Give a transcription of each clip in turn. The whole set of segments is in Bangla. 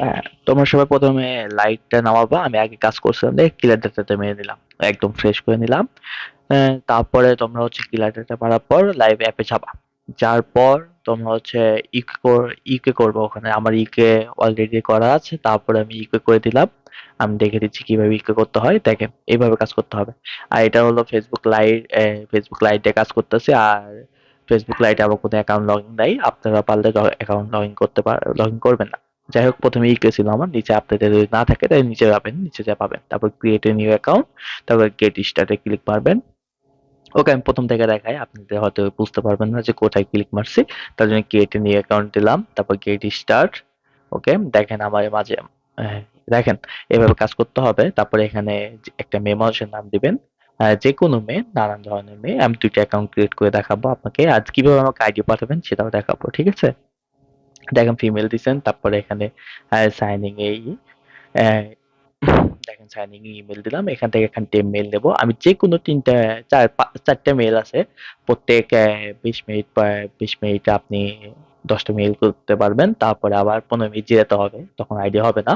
হ্যাঁ, তোমরা সবাই প্রথমে লাইটটা নামাবা আমি আগে কাজ করছিলাম দেখে ক্লিয়ার মেরে নিলাম একদম ফ্রেশ করে নিলাম। তারপরে তোমরা হচ্ছে ক্লিয়ার ডাটা মারার পর লাইভ অ্যাপে যাবা। যার পর তোমরা হচ্ছে ইকে ইকে করবে ওখানে। আমার ইকে অলরেডি করা আছে তারপরে আমি ইকে করে দিলাম। আমি দেখে দিচ্ছি কীভাবে ইকে করতে হয়। দেখেন এইভাবে কাজ করতে হবে। আর এটা হলো ফেসবুক লাইট ফেসবুক লাইটে কাজ করতেছে। আর ফেসবুক লাইটে আমার কোনো অ্যাকাউন্ট লগ ইন নাই। আপনারা পারলে অ্যাকাউন্ট লগ ইন করতে পার লগ ইন করবেন না। যাই হোক প্রথমে ইকে ছিল আমার? নিচে আপনাদের যদি না থাকে তাহলে নিচে যাবেন নিচে যা পাবেন। তারপর ক্রিয়েট এ নিউ অ্যাকাউন্ট তারপর গেট স্টার্টে ক্লিক মারবেন। ওকে আমি প্রথম থেকে দেখাই আপনাদের হয়তো বুঝতে পারবেন না যে কোথায় ক্লিক মারছি। তার জন্য ক্রিয়েট এ নিউ অ্যাকাউন্ট দিলাম তারপর গেট স্টার্ট ওকে দেখেন আমার মাঝে আহ, দেখেন এভাবে কাজ করতে হবে। তারপরে এখানে একটা মেয়ে মানুষের নাম দিবেন। আহ, যে কোনো মেয়ে নানান ধরনের মেয়ে আমি দুইটা অ্যাকাউন্ট ক্রিয়েট করে দেখাবো আপনাকে। আজ কীভাবে আমাকে আইডি পাঠাবেন সেটাও দেখাবো ঠিক আছে? দেখেন ফিমেল দিছেন তারপরে এখানে সাইনিং এই দেখেন সাইনিং ইমেল দিলাম, এখান থেকে এখানে মেল দেবো আমি যে কোনো তিনটা, চার চারটে মেল আছে। প্রত্যেক বিশ মিনিট বিশ মিনিটে আপনি দশটা মেল করতে পারবেন। তারপরে আবার পনেরো মিনিট যেতে হবে, তখন আইডি হবে না।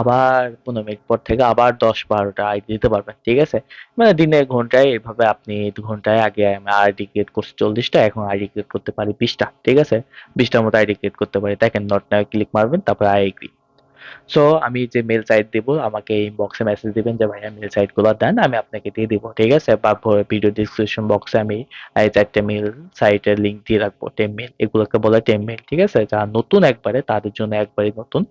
আবার পনেরো মিনিট পর থেকে আবার দশ বারোটা আইডি দিতে পারবেন, ঠিক আছে? মানে দিনে ঘন্টায় এইভাবে আপনি দু ঘন্টায় আগে আইডি ক্রিয়েট করছি চল্লিশটা, এখন আইডি ক্রিয়েট করতে পারি বিশটা, ঠিক আছে? বিশটার মতো আইডি ক্রিয়েট করতে পারি। দেখেন নট নাও ক্লিক মারবেন, তারপর আই এগ্রি সো আমি যে মেল সাইট দিব, আমাকে ইনবক্সে মেসেজ দিবেন যে, ভাইয়া মেল সাইটগুলো দেন, আমি আপনাকে দিয়ে দিব, ঠিক আছে? বা ভিডিও ডিসক্রিপশন বক্সে আমি এই চারটে মেল সাইটের লিঙ্ক দিয়ে রাখব টেম মেল এগুলোকে বলে টেম মেল ঠিক আছে? যারা নতুন একবারে, তাদের জন্য একবারে নতুন।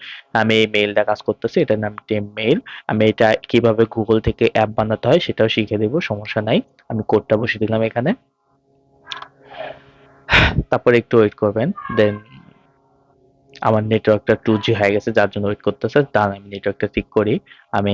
আমি এই মেলটা কাজ করতেছি, এটার নাম টেম মেল আমি এটা কীভাবে গুগল থেকে অ্যাপ বানাতে হয়, সেটাও শিখে দেবো, সমস্যা নাই। আমি কোডটা বসিয়ে দিলাম এখানে। তারপরে একটু ওয়েট করবেন দেন আমার নেটওয়ার্কটা টু জি হয়ে গেছে, যার জন্য ওয়েট করতেছে। তার আমি নেটওয়ার্কটা ঠিক করি। আমি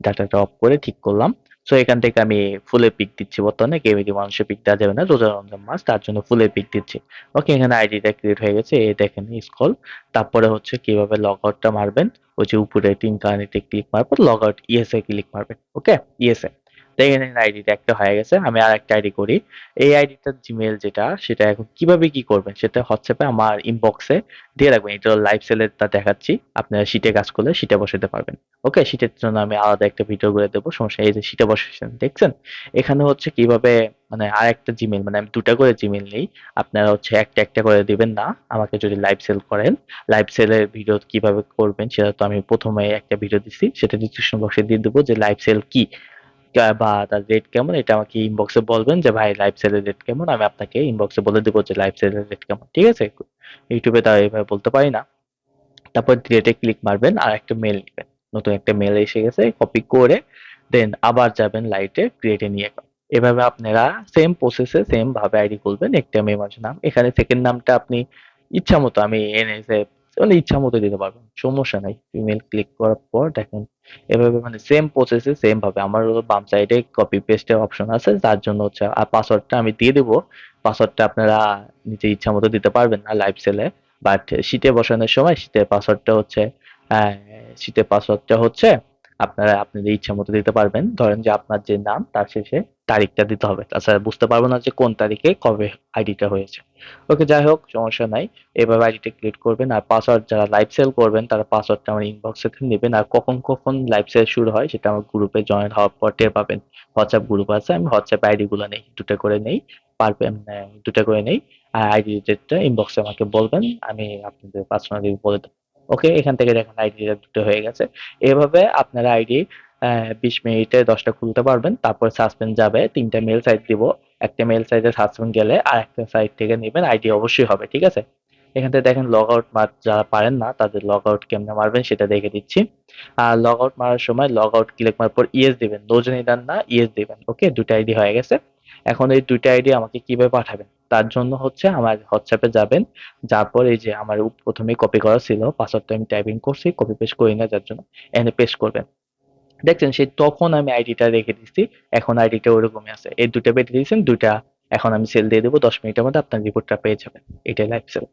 ডাটাটা অফ করে ঠিক করলাম। সো এখান থেকে আমি ফুলের পিক দিচ্ছি বর্তমানে। কেমিটি মানুষের পিক দেওয়া যাবে না, রোজা, রমজান মাস, তার জন্য ফুলের পিক দিচ্ছি। ওকে এখানে আইডিটা ক্রিয়েট হয়ে গেছে। এই দেখেন স্কল তারপরে হচ্ছে কীভাবে লগ আউটটা মারবেন? ওই যে উপরে তিন কানেতে ক্লিক মারবেন লগ আউট ইএসএ ক্লিক মারবেন। ওকে ইএসএ দেখেন আইডিটা একটা হয়ে গেছে, আমি আর একটা আইডি করি। এই আইডিটার জিমেল যেটা, সেটা এখন কীভাবে কি করবেন, সেটা হোয়াটসঅ্যাপে আমার ইনবক্সে দিয়ে রাখবেন। এটা লাইভ সেলেরটা দেখাচ্ছি, আপনারা শীটে কাজ করলে শীটে বসাতে পারবেন। ওকে শীটের জন্য আমি আলাদা একটা ভিডিও করে দেবো, সমস্যা এই যে শীটে বসেছেন, দেখছেন? এখানে হচ্ছে কীভাবে মানে আর একটা জিমেল মানে আমি দুটা করে জিমেল নেই, আপনারা হচ্ছে একটা একটা করে দিবেন না, আমাকে যদি লাইভ সেল করেন। লাইভ সেলের ভিডিও কীভাবে করবেন, সেটা তো আমি প্রথমে একটা ভিডিও দিচ্ছি সেটা ডিসক্রিপশন বক্সে দিয়ে দেবো যে লাইভ সেল কা- বা তার রেট কেমন, এটা আমাকে ইনবক্সে বলবেন যে, ভাই লাইভ সেলের রেট কেমন? আমি আপনাকে ইনবক্সে বলে দেবো যে লাইভ সেলের রেট কেমন? ঠিক আছে? ইউটিউবে তাও এইভাবে বলতে পারি না। তারপর ডিলেটে ক্লিক মারবেন আর একটা মেল নেবেন। নতুন একটা মেল এসে গেছে কপি করে দেন আবার যাবেন লাইটে ক্রিয়েটে নিয়ে এভাবে আপনারা সেম প্রসেসে সেম ভাবে আইডি খুলবেন। একটা মেমার নাম, এখানে সেকেন্ড নামটা আপনি ইচ্ছা মতো আমি এনএসএ মানে ইচ্ছা মতো দিতে পারবেন, সমস্যা নাই। ইমেল ক্লিক করার পর দেখেন, এভাবে মানে সেম প্রসেসে সেম ভাবে আমার বাম সাইডে কপি পেস্টের অপশন আছে তার জন্য হচ্ছে আর পাসওয়ার্ডটা আমি দিয়ে দেবো। পাসওয়ার্ডটা আপনারা নিজে ইচ্ছা মতো দিতে পারবেন না লাইভ সেলে বাট শীতে বসানোর সময় শীতের পাসওয়ার্ডটা হচ্ছে শীতের পাসওয়ার্ডটা হচ্ছে আপনারা আপনাদের ইচ্ছা মতো দিতে পারবেন। ধরেন যে আপনার যে নাম, তার শেষে তারিখটা দিতে হবে। তাছাড়া বুঝতে পারব না যে কোন তারিখে কবে আইডিটা হয়েছে। ওকে, যাই হোক, সমস্যা নাই। এভাবে আইডিটা ক্রিয়েট করবেন আর পাসওয়ার্ড যারা লাইভ সেল করবেন, তারা পাসওয়ার্ডটা আমার ইনবক্সে নেবেন। আর কখন কখন লাইভ সেল শুরু হয়, সেটা আমার গ্রুপে জয়েন হওয়ার পর টের পাবেন। হোয়াটসঅ্যাপ গ্রুপ আছে, আমি হোয়াটসঅ্যাপ আইডি গুলো নেই, দুটো করে নেই পারবেন দুটো করে নেই। আর আইডি ডেটটা ইনবক্সে আমাকে বলবেন, আমি আপনাদের পার্সোনালি বলে দেবো। ওকে, এখান থেকে দেখেন আইডিটা দুটো হয়ে গেছে। এভাবে আপনারা আইডি বিশ মিনিটে দশটা খুলতে পারবেন, তারপর সাসপেন্ড যাবে, তিনটা মেল সাইট দিব। একটা মেল সাইটে সাসপেন্ড গেলে আর একটা সাইট থেকে নেবেন আইডি অবশ্যই হবে, ঠিক আছে? এখান থেকে দেখেন লগ আউট মার যারা পারেন না, তাদের লগ আউট কেমনে মারবেন সেটা দেখে দিচ্ছি। আর লগ আউট মারার সময় লগ আউট ক্লিক মারার পর ইএস দিবেন। দুজনই দেন না ইএস দিবেন, ওকে? দুটো আইডি হয়ে গেছে। এখন এই দুটো আইডি আমাকে কীভাবে পাঠাবেন? তার জন্য হচ্ছে আমার হোয়াটসঅ্যাপে যাবেন। যার পর এই যে আমার প্রথমে কপি করা ছিল পাসওয়ার্ডটা আমি টাইপিং করছি কপি পেস্ট করি না, যার জন্য এনে পেস্ট করবেন। দেখছেন, সেই তখন আমি আইডিটা রেখে দিচ্ছি এখন আইডিটা ওরকমই আছে। এই দুটো বেটে দিয়েছেন, দুইটা এখন আমি সেল দিয়ে দেবো, দশ মিনিটের মধ্যে আপনার রিপোর্টটা পেয়ে যাবেন। এটাই লাইভ সেল